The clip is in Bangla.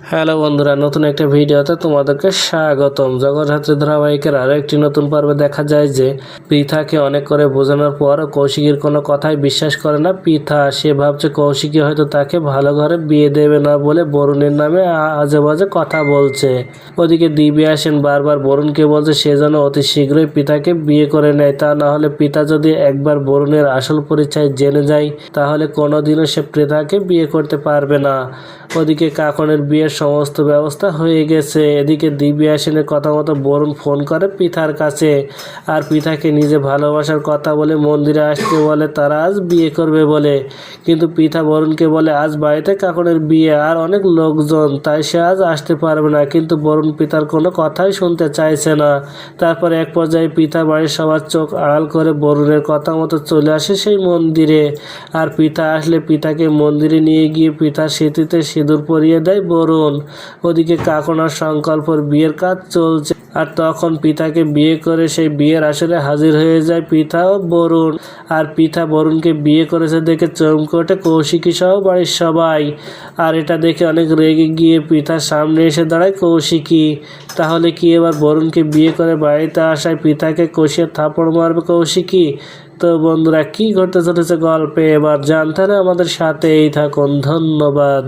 হ্যালো বন্ধুরা, নতুন একটা ভিডিওতে তোমাদেরকে স্বাগতম। জগৎধাত্রী ধারাবাহিকের আরও একটি নতুন পর্বে দেখা যায় যে, পৃথাকে অনেক করে বোঝানোর পর কৌশিকীর কোনো কথাই বিশ্বাস করে না। পৃথা সে ভাবছে কৌশিকী হয়তো তাকে ভালো ঘরে বিয়ে দেবে না বলে বরুণের নামে আজে বাজে কথা বলছে। ওদিকে দিব্যা আসেন বারবার বরুণকে বলছে, সে যেন অতি শীঘ্রই পিতাকে বিয়ে করে নেয়। তা না হলে পিতা যদি একবার বরুণের আসল পরিচয় জেনে যায়, তাহলে কোনোদিনও সে পৃথাকে বিয়ে করতে পারবে না। ওদিকে কাকনের বিয়ের সমস্ত ব্যবস্থা হয়ে গেছে। এদিকে দিব্যা সেনের কথা মতো বরুণ ফোন করে পিতার কাছে। আর পিতাকে নিজে ভালোবাসার কথা বলে মন্দিরে আসতে বলে, তারা আজ বিয়ে করবে বলে। কিন্তু পিতা বরুণকে বলে, আজ বাড়িতে কাকনের বিয়ে আর অনেক লোকজন, তাই সে আজ আসতে পারবে না। কিন্তু বরুণ পিতার কোনো কথাই শুনতে চাইছে না। তারপর এক পর্যায়ে পিতা বাড়ির সবার চোখ আড়াল করে বরুণের কথা মতো চলে আসে সেই মন্দিরে। আর পিতা আসলে পিতাকে মন্দিরে নিয়ে গিয়ে পিতার স্মৃতিতে সিঁদুর পরিয়ে দেয় বরুণ। ওদিকে কাকনার সংকল্পর বিয়ের কাজ চলছে। আর তখন পিতাকে বিয়ে করে সেই বিয়ের আসরে হাজির হয়ে যায় পিতা ও বরুণ। আর পিতা বরুণকে বিয়ে করেছে দেখে চমকে ওঠে কৌশিকী সহ বাড়ির সবাই। আর এটা দেখে অনেক রেগে গিয়ে পিতার সামনে এসে দাঁড়ায় কৌশিকী। তাহলে কি এবার বরুণকে বিয়ে করে বাড়িতে আসায় পিতাকে কষিয়ে থাপড় মারবে কৌশিকী? তো বন্ধুরা, কি ঘটতে চলেছে গল্পে? এবার জানতে আমাদের সাথেই থাকুন। ধন্যবাদ।